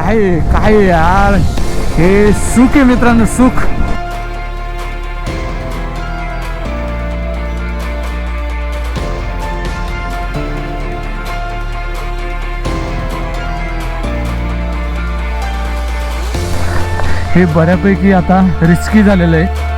काय काय यार? हे सुख आहे मित्रांनो सुख. हे बऱ्यापैकी आता रिस्की झालेलं आहे.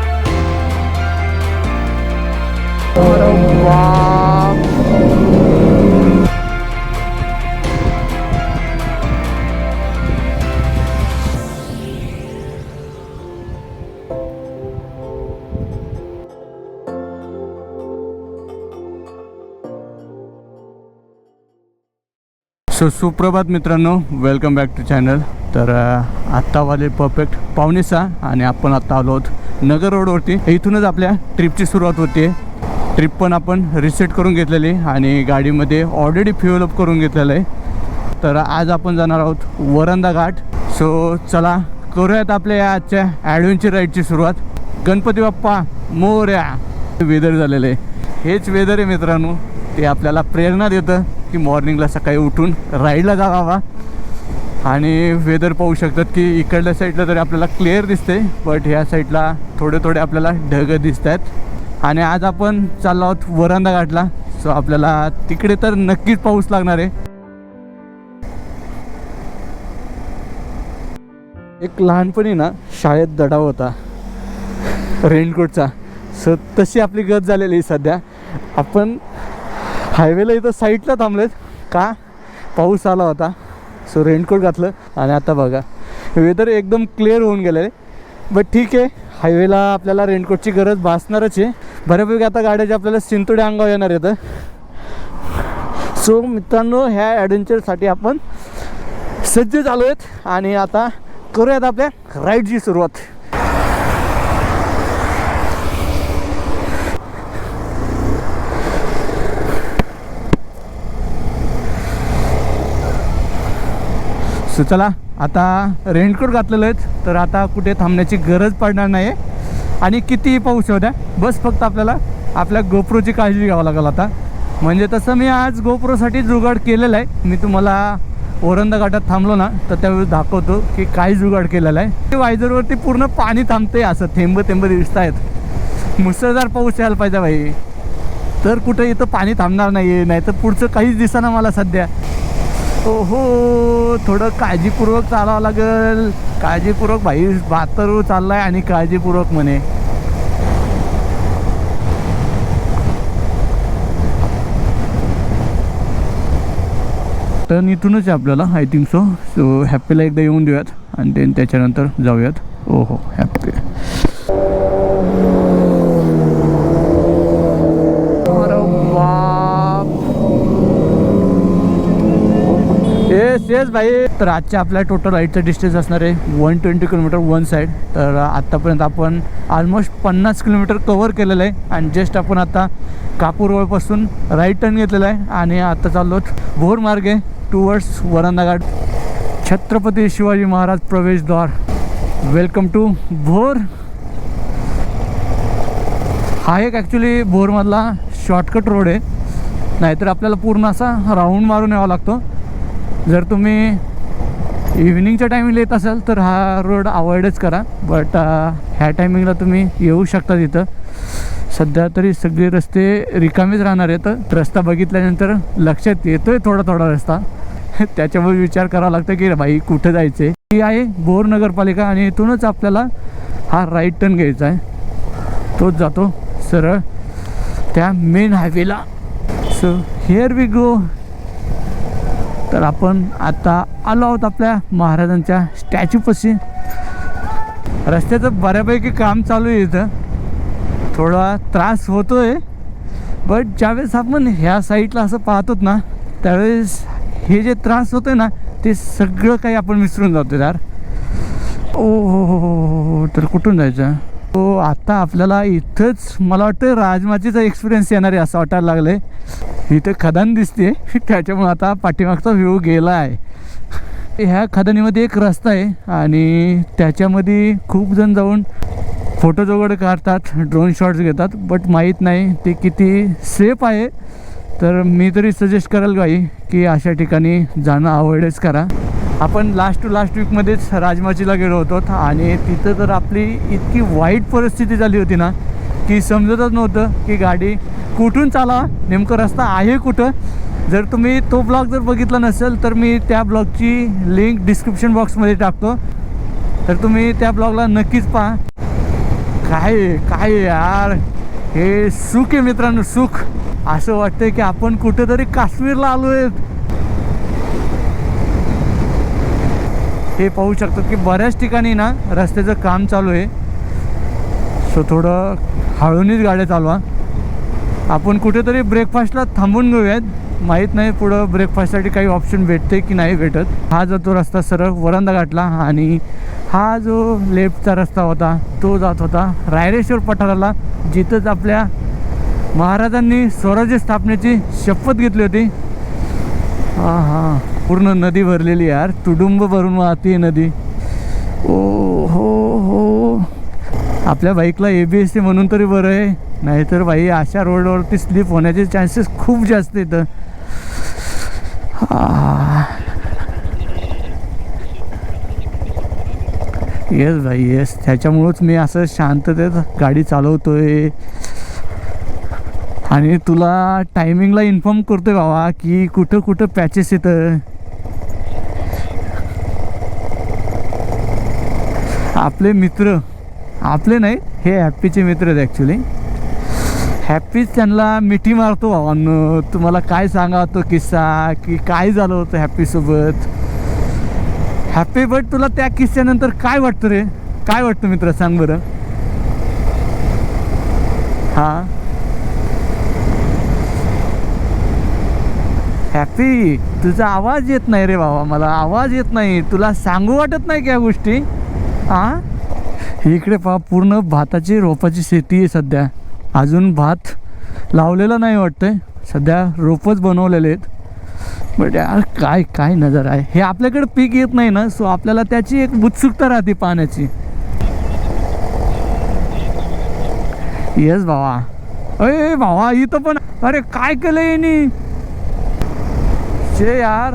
सो सुप्रभात मित्रांनो वेलकम बॅक टू चॅनल तर आत्तावाले परफेक्ट पावणे सहा आणि आपण आत्ता आलो आहोत नगर रोडवरती. इथूनच आपल्या ट्रिपची सुरुवात होते ट्रिप पण आपण रिसेट करून घेतलेली आणि गाडीमध्ये ऑलरेडी फ्युअल अप करून घेतलेलं आहे. तर आज आपण जाणार आहोत वरंदा घाट. सो चला करूयात आपल्या या आजच्या ॲडव्हेंचर राईडची सुरुवात. गणपती बाप्पा मोर्या. वेदर झालेलं आहे. हेच वेदर आहे मित्रांनो. ते आपल्याला प्रेरणा देतं की मॉर्निंगला सकाळी उठून राईडला जावा. आणि वेदर पाहू शकतात की इकडल्या साईडला तरी आपल्याला क्लिअर दिसते बट ह्या साईडला थोडे थोडे आपल्याला ढग दिसत आहेत आणि आज आपण चाललो आहोत वरांदा घाटला सो आपल्याला तिकडे तर नक्कीच पाऊस लागणार आहे. एक लहानपणी ना शाळेत दडा होता. रेनकोटचा. सो तशी आपली गत झालेली आहे सध्या. आपण हायवेला इथं साईडला थांबलेत. का? पाऊस आला होता. सो रेनकोट घातलं. आणि आता बघा. वेदर एकदम क्लिअर होऊन गेलं आहे बट ठीक आहे. हायवेला आपल्याला रेनकोटची गरज भासणारच आहे. बऱ्यापैकी आता गाड्याचे आपल्याला सिंतुडे अंगावर येणार येतं सो मित्रांनो ह्या ॲडव्हेंचरसाठी आपण सज्ज झालो आहेत आणि आता करूयात आपल्या राईडची सुरुवात. सो चला आता रेनकोट घातलेलं आहेत तर आता कुठे थांबण्याची गरज पडणार नाही आणि कितीही पाऊस होत्या बस फक्त आपल्याला आपल्या गोप्रोची काळजी घ्यावं लागेल आता. म्हणजे तसं मी आज गोप्रोसाठी जुगाड केलेलं आहे. मी तुम्हाला ओरंदा घाटात थांबलो ना तर त्यावेळी दाखवतो की काय जुगाड केलेलं आहे. ते वायझरवरती पूर्ण पाणी थांबते असं थेंब थेंब दिसत आहेत मुसळधार पाऊस यायला पाहिजे भाई तर कुठं इथं पाणी थांबणार नाही आहे नाही तर पुढचं काहीच दिसेना मला सध्या. ओहो थोडं काळजीपूर्वक चालावं लागेल. काळजीपूर्वक भाई बहात्तर चाललाय आणि काळजीपूर्वक म्हणे. टर्न इथूनच आहे आपल्याला आय थिंक सो सो हॅप्पीला एकदा येऊन देऊयात आणि देन त्याच्यानंतर जाऊयात. ओहो हॅप्पी येस येस भाई. तर आजच्या आपल्या टोटल राईडचं डिस्टन्स असणार आहे one twenty kilometre one side तर आत्तापर्यंत आपण ऑलमोस्ट पन्नास किलोमीटर कवर केलेलं आहे. आणि जस्ट आपण आता कापूरवळपासून राईट टर्न घेतलेला आहे. आणि आता चाललो भोर मार्गे टुवर्ड्स वरांदा घाट छत्रपती शिवाजी महाराज प्रवेशद्वार. Welcome to Bhor. हा एक ॲक्च्युली भोरमधला शॉर्टकट रोड आहे. नाहीतर आपल्याला पूर्ण असा राऊंड मारून यावा लागतो. जर तुम्ही इव्हिनिंगच्या टायमिंगला येत असाल तर हा रोड अवॉइडच करा. बट uh, ह्या टायमिंगला तुम्ही येऊ शकता तिथं. सध्या तरी सगळे रस्ते रिकामीच राहणार आहेत. रस्ता बघितल्यानंतर लक्षात येतोय थोडा थोडा रस्ता. त्याच्यामुळे विचार करावा लागतो की भाई कुठं जायचं आहे ही आहे बोर नगरपालिका आणि इथूनच आपल्याला हा राईट टर्न घ्यायचा आहे. तोच जातो सरळ त्या मेन हायवेला सो हिअर वी गो तर आपण आता आलो आहोत आपल्या महाराजांच्या स्टॅच्यूपाशी रस्त्याचं बऱ्यापैकी काम चालू आहे इथं. थोडा त्रास होतोय. बट ज्यावेळेस आपण ह्या साईडला असं पाहतोत ना त्यावेळेस हे जे त्रास होते ना ते सगळं काही आपण विसरून जातो यार. ओ हो हो हो तर कुठून जायचं? हो आता आपल्याला इथंच मला वाटतं राजमाचीचा एक्सपिरियन्स येणार आहे असं वाटायला लागलं आहे इथं खदान दिसते त्याच्यामुळे आता पाठीमागचा व्ह्यू गेला आहे ह्या खदानीमध्ये एक रस्ता आहे आणि त्याच्यामध्ये खूप जण जाऊन फोटोज वगैरे काढतात ड्रोन शॉट्स घेतात बट माहीत नाही ते किती सेफ आहे. तर मी तरी सजेस्ट करेल काही की अशा ठिकाणी जाणं अवॉइडच करा. आपण लास्ट टू लास्ट वीकमध्येच राजमाचीला गेलो होतो आणि तिथं तर आपली इतकी वाईट परिस्थिती झाली होती ना की समजतच नव्हतं की गाडी कुठून चाला नेमकं रस्ता आहे कुठं. जर तुम्ही तो ब्लॉग जर बघितला नसेल तर मी त्या ब्लॉगची लिंक डिस्क्रिप्शन बॉक्समध्ये टाकतो. तर तुम्ही त्या ब्लॉगला नक्कीच पहा. काय काय यार? हे सुख आहे मित्रांनो सुख. असं वाटतंय की आपण कुठेतरी काश्मीरला आलो आहेत हे पाहू शकतो की बऱ्याच ठिकाणी ना रस्त्याचं काम चालू आहे. सो थोडं हळूनीच गाड्या चालवा. आपण कुठेतरी ब्रेकफास्टला थांबून घेऊयात. माहीत नाही पुढं ब्रेकफास्टसाठी काही ऑप्शन भेटते की नाही भेटत. हा जातो रस्ता सरळ वरंदा घाटला आणि हा जो लेफ्टचा रस्ता होता तो जात होता रायरेश्वर पठाराला जिथंच आपल्या महाराजांनी स्वराज्य स्थापनेची शपथ घेतली होती. हां हां पूर्ण नदी भरलेली यार. तुडुंब भरून वाहते नदी. ओ हो हो. आपल्या बाईकला ए बी एस टी म्हणून तरी बरं आहे. नाहीतर बाई अशा रोडवरती स्लिप होण्याचे चान्सेस खूप जास्त येतं येस भाई येस त्याच्यामुळंच मी असं शांततेत गाडी चालवतोय. आणि तुला टायमिंगला इन्फॉर्म करतोय बाबा की कुठं कुठं पॅचेस येतं. आपले मित्र आपले नाही हे हॅप्पीचे मित्र आहेत ॲक्च्युली हॅप्पीच त्यांना मिठी मारतो भावांनो. तुम्हाला काय सांगा तो किस्सा की काय झालं होतं हॅप्पीसोबत हॅप्पी बट तुला त्या किस्स्यानंतर काय वाटतं रे? काय वाटतं मित्र सांग बरं. हां? हॅपी तुझा आवाज येत नाही रे बाबा मला आवाज येत नाही. तुला सांगू वाटत नाही क्या गोष्टी? आ? इकडे पहा पूर्ण भाताची रोपाची शेती आहे सध्या. अजून भात लावलेला नाही वाटतंय. सध्या रोपच बनवलेले आहेत. बट यार काय काय नजर आहे. हे आपल्याकडे पीक येत नाही ना सो आपल्याला त्याची एक उत्सुकता राहते पाण्याची. येस भावा अरे भावा इथं पण अरे काय केलं यांनी? शे यार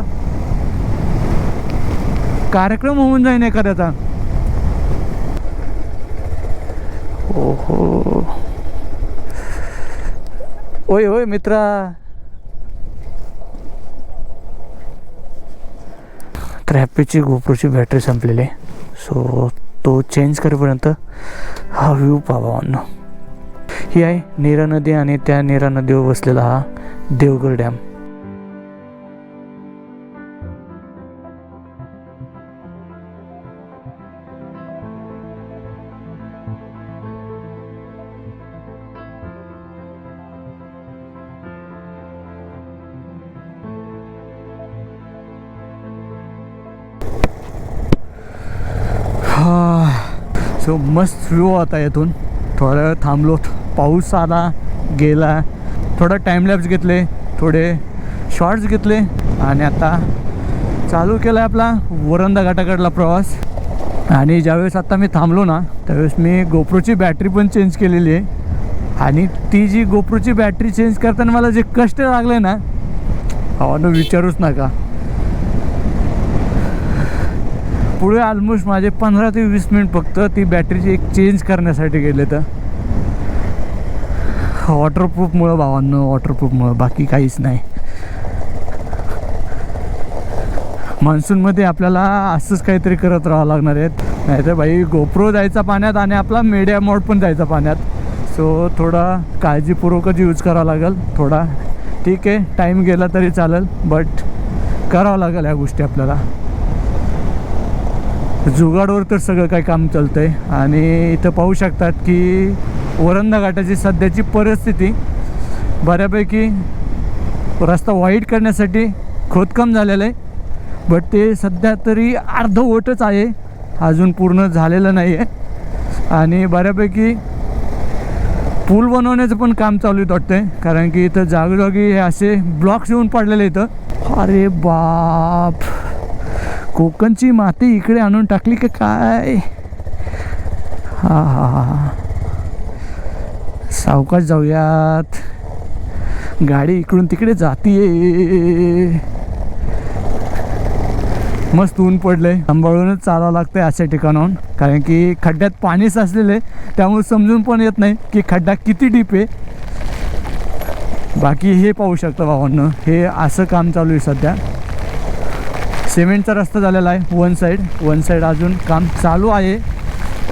कार्यक्रम होऊन जाईन एखाद्याचा. ओहो. ओय होय मित्रा. ट्रॅपीची हॅपीची गोप्रोची बॅटरी संपलेली. आहे सो तो चेंज करेपर्यंत हा व्ह्यू पावा ही आहे नीरा नदी आणि त्या नीरा नदीवर बसलेला हा देवगड डॅम सो मस्त व्ह्यू होता येथून. थोडं वेळ थांबलो पाऊस आला गेला. थोडं टाईमलॅप्स घेतले थोडे शॉर्ट्स घेतले आणि आता चालू केला आहे आपला वरंदा घाटाकडला प्रवास. आणि ज्यावेळेस आता मी थांबलो ना त्यावेळेस मी गोप्रोची बॅटरी पण चेंज केलेली आहे. आणि ती जी गोप्रोची बॅटरी चेंज करताना मला जे कष्ट लागले ना अहो विचारूच नका. पुढे ऑलमोस्ट माझे पंधरा ते वीस मिनिट फक्त ती बॅटरीची एक चेंज करण्यासाठी गेले तर. वॉटरप्रूफमुळं भावांनो वॉटरप्रूफमुळं बाकी काहीच नाही. मान्सूनमध्ये आपल्याला असंच काहीतरी करत राहावं लागणार आहेत. नाहीतर भाई गोप्रो जायचा पाण्यात आणि आपला मीडिया मोड पण जायचा पाण्यात. सो थोडा काळजीपूर्वकच यूज करावा लागेल. थोडा ठीक आहे टाईम गेला तरी चालेल बट करावं लागेल ह्या गोष्टी आपल्याला. जुगाडवर तर सगळं काही काम चालतं आहे आणि इथं पाहू शकतात की वरंदा घाटाची सध्याची परिस्थिती बऱ्यापैकी रस्ता वाईट करण्यासाठी खोदकाम झालेलं आहे. बट ते सध्या तरी अर्धवटच आहे. अजून पूर्ण झालेलं नाही आहे आणि बऱ्यापैकी पूल बनवण्याचं पण काम चालू आहे वाटतंय. कारण की इथं जागोजागी हे असे ब्लॉक्स येऊन पडलेले इथं अरे बाप! कोकणची माती इकडे आणून टाकली का काय? हा हा हा सावकाश जाऊयात. गाडी इकडून तिकडे जातीये. मस्त ऊन पडलंय. सांभाळूनच चालावं लागतंय अशा ठिकाणाहून. कारण की खड्ड्यात पाणी साचलेलं आहे. त्यामुळे समजून पण येत नाही की खड्डा किती डीप आहे. बाकी हे पाहू शकता भावांना. हे असं काम चालू आहे सध्या. सिमेंटचा रस्ता झालेला आहे वन साईड वन साईड अजून काम चालू आहे.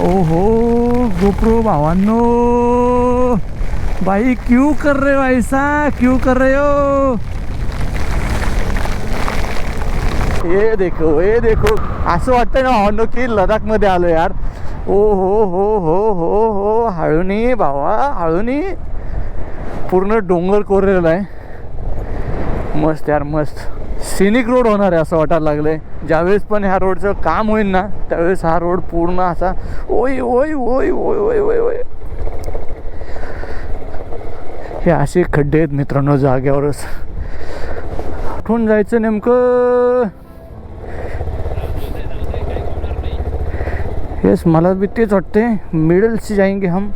ओ हो गोप्रो भावांनो. भाई क्यू कर रे हो ऐसा? क्यू कर रहे हो? ये देखो ये देखो. असं वाटतं ना भावांनो की लडाखमध्ये आलो यार. ओ हो हो हो हो हो. हळूनी भावा हळूनी. पूर्ण डोंगर कोरलेला आहे. मस्त यार मस्त. सिनिक रोड होणार आहे असं वाटायला लागलं आहे ज्यावेळेस पण ह्या रोडचं काम होईल ना त्यावेळेस हा रोड पूर्ण असा ओय ओय ओय ओय ओय ओय ओय. हे असे खड्डे आहेत मित्रांनो जाग्यावरच कुठून जायचं नेमकं. येस मला बी तेच वाटते मिडल से जाएंगे हम.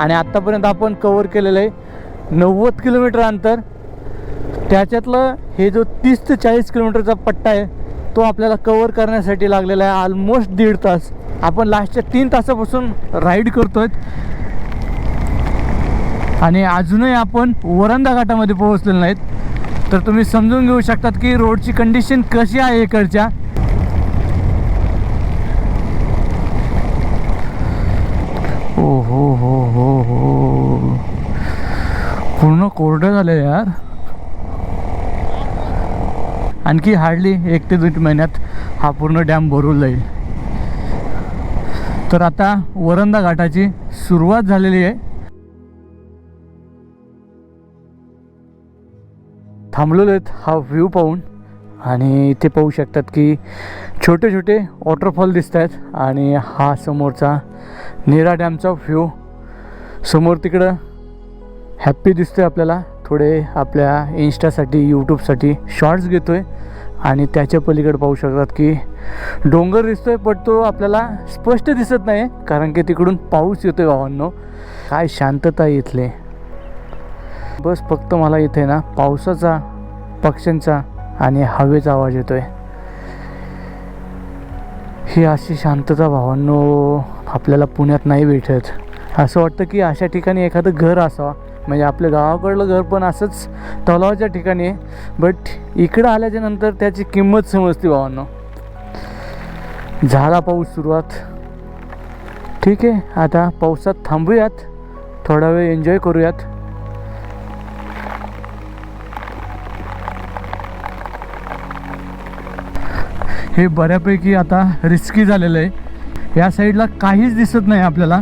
आणि आत्तापर्यंत आपण कवर केलेलं आहे नव्वद किलोमीटर अंतर. त्याच्यातलं हे जो तीस ते चाळीस किलोमीटरचा पट्टा आहे तो आपल्याला कवर करण्यासाठी लागलेला आहे ऑलमोस्ट दीड तास. आपण लास्टच्या तीन तासापासून राईड करतो आहे आणि अजूनही आपण वरंदा घाटामध्ये पोहोचलेलो नाहीत. तर तुम्ही समजून घेऊ शकतात की रोडची कंडिशन कशी आहे इकडच्या. ओ हो हो हो हो. पूर्ण कोरडं झालं यार. आणखी हार्डली एक ते दोन महिन्यात हा पूर्ण डॅम भरून जाईल. तर आता वरंदा घाटाची सुरुवात झालेली आहे. थांबलेलो आहेत हा व्ह्यू पाहून. आणि इथे पाहू शकतात की छोटे छोटे वॉटरफॉल दिसत आहेत आणि हा समोरचा नीरा डॅमचा व्ह्यू समोर तिकडं हॅप्पी दिसतोय आपल्याला. थोडे आपल्या इन्स्टासाठी यूट्यूबसाठी शॉर्ट्स घेतो आहे आणि त्याच्या पलीकडे पाहू शकतात की डोंगर दिसतोय पण तो आपल्याला स्पष्ट दिसत नाही कारण की तिकडून पाऊस येतोय भावांनो. काय शांतता आहे इथले. बस फक्त मला इथे ना पावसाचा पक्ष्यांचा आणि हवेचा आवाज येतोय. ही अशी शांतता भावांनो आपल्याला पुण्यात नाही भेटत. असं वाटतं की अशा ठिकाणी एखादं घर असावं. म्हणजे आपल्या गावाकडलं घर पण असंच तलावाच्या ठिकाणी आहे. बट इकडं आल्याच्यानंतर त्याची किंमत समजते भावांनो. झाला पाऊस सुरुवात. ठीक आहे आता पावसात थांबूयात. थोडा वेळ एन्जॉय करूयात. हे बऱ्यापैकी आता रिस्की झालेलं आहे. या साईडला काहीच दिसत नाही आपल्याला.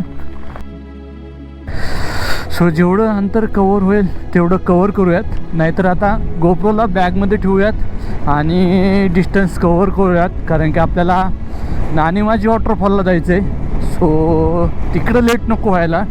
सो जेवढं अंतर कवर होईल तेवढं कवर करूयात. नाहीतर आता गोप्रोला बॅगमध्ये ठेवूयात आणि डिस्टन्स कवर करूयात. कारण की आपल्याला नाणीमाजी वॉटरफॉलला जायचं आहे सो तिकडं लेट नको व्हायला.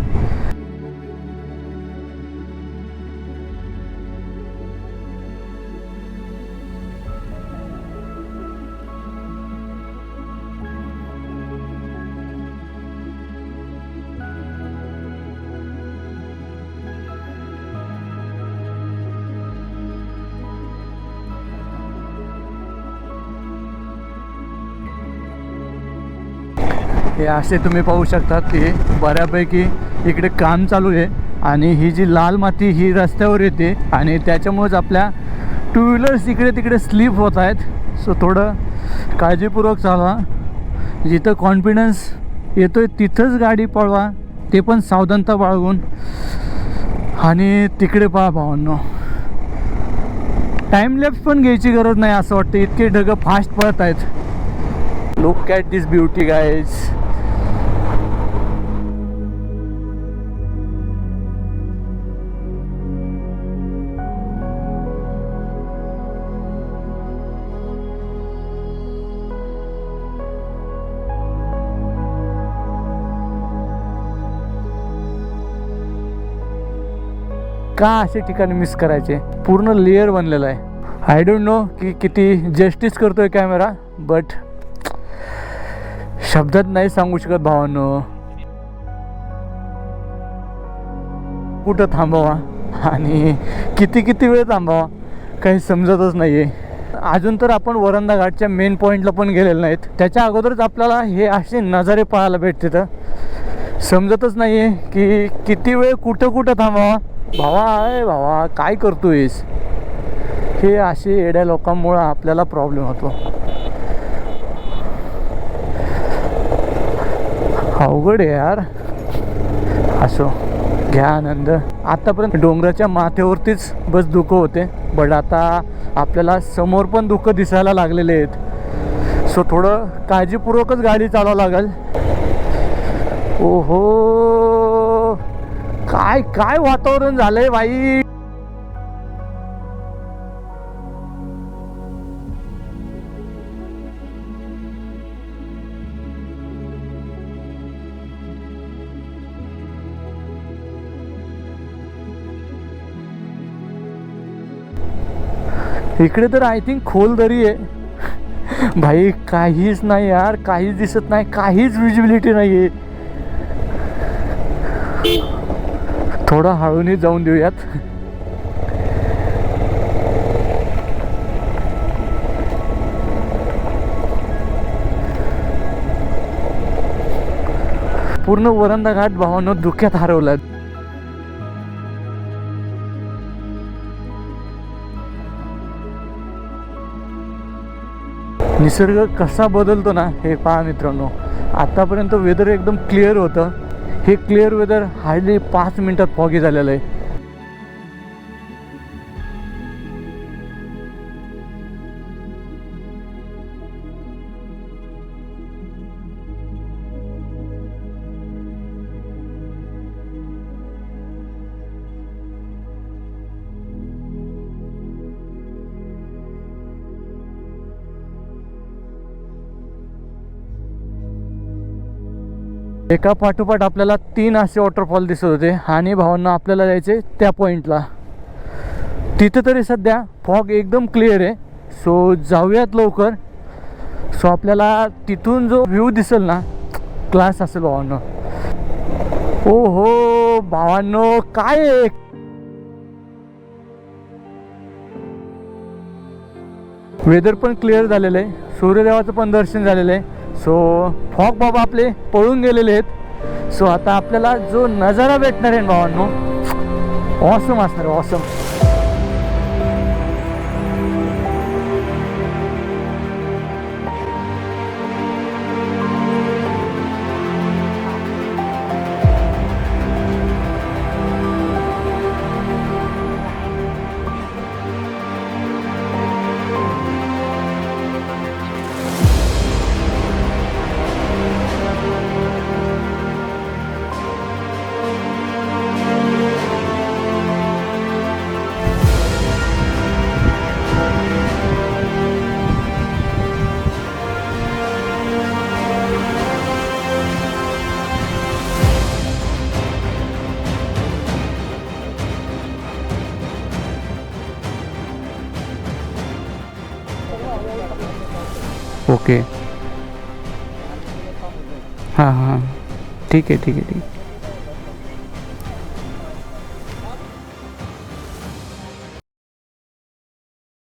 हे असे तुम्ही पाहू शकता की बऱ्यापैकी इकडे काम चालू आहे आणि ही जी लाल माती ही रस्त्यावर येते आणि त्याच्यामुळेच आपल्या टू व्हीलर्स इकडे तिकडे स्लिप होत आहेत. सो थोडं काळजीपूर्वक चालवा. जिथं कॉन्फिडन्स येतो आहे तिथंच गाडी पळवा. ते पण सावधानता बाळगून. आणि तिकडे पहा भावांनो. टाइम लेफ्ट पण घ्यायची गरज नाही असं वाटतं. इतके ढगं फास्ट पळत आहेत. Look at this beauty guys का असे ठिकाणी मिस करायचे? पूर्ण लेअर बनलेलं आहे. आय डोंट नो की किती जस्टिस करतोय कॅमेरा बट शब्दात नाही सांगू शकत भावांनो. कुठं थांबावा आणि किती किती वेळ थांबावा काही समजतच नाही आहे अजून तर आपण वरंदा घाटच्या मेन पॉईंटला पण गेलेलो नाहीत. त्याच्या अगोदरच आपल्याला हे असे नजारे पाहायला भेटते तर समजतच नाही आहे की किती वेळ कुठं कुठं थांबावा. भावा आहे भावा काय करतोयस? हे असे येड्या लोकांमुळं आपल्याला प्रॉब्लेम होतो. अवघड आहे यार. असो घ्या आनंद. आतापर्यंत डोंगराच्या माथ्यावरतीच बस दुःख होते बट आता आपल्याला समोर पण दुःख दिसायला लागलेले आहेत. सो थोडं काळजीपूर्वकच गाडी चालवावं लागेल. ओहो! काय काय वातावरण झालंय बाई? इकडे तर आय थिंक खोल दरी आहे. भाई काहीच नाही यार काहीच दिसत नाही काहीच विजिबिलिटी नाही आहे थोडं हळूनही जाऊन देऊयात. पूर्ण वरंदा घाट भावानं धुक्यात हरवलाय निसर्ग कसा बदलतो ना हे पहा मित्रांनो. आतापर्यंत वेदर एकदम क्लिअर होतं. हे क्लिअर वेदर हार्डली पाच मिनटात फॉगी झालेलं आहे. एका पाठोपाठ आपल्याला तीन असे वॉटरफॉल दिसत होते आणि भावांना आपल्याला जायचे त्या पॉईंटला तिथं तरी सध्या फॉग एकदम क्लिअर आहे. सो जाऊयात लवकर. सो आपल्याला तिथून जो व्ह्यू दिसेल ना क्लास असेल भावांनो. ओ हो भावांनो काय वेदर पण क्लिअर झालेलं आहे. सूर्यदेवाचं पण दर्शन झालेलं आहे. सो फॉग बाबा आपले पळून गेलेले आहेत. सो आता आपल्याला जो नजारा भेटणार आहे भावांनो ऑसम असणार ऑसम ओके. हां हां. ठीक आहे ठीक आहे ठीक आहे.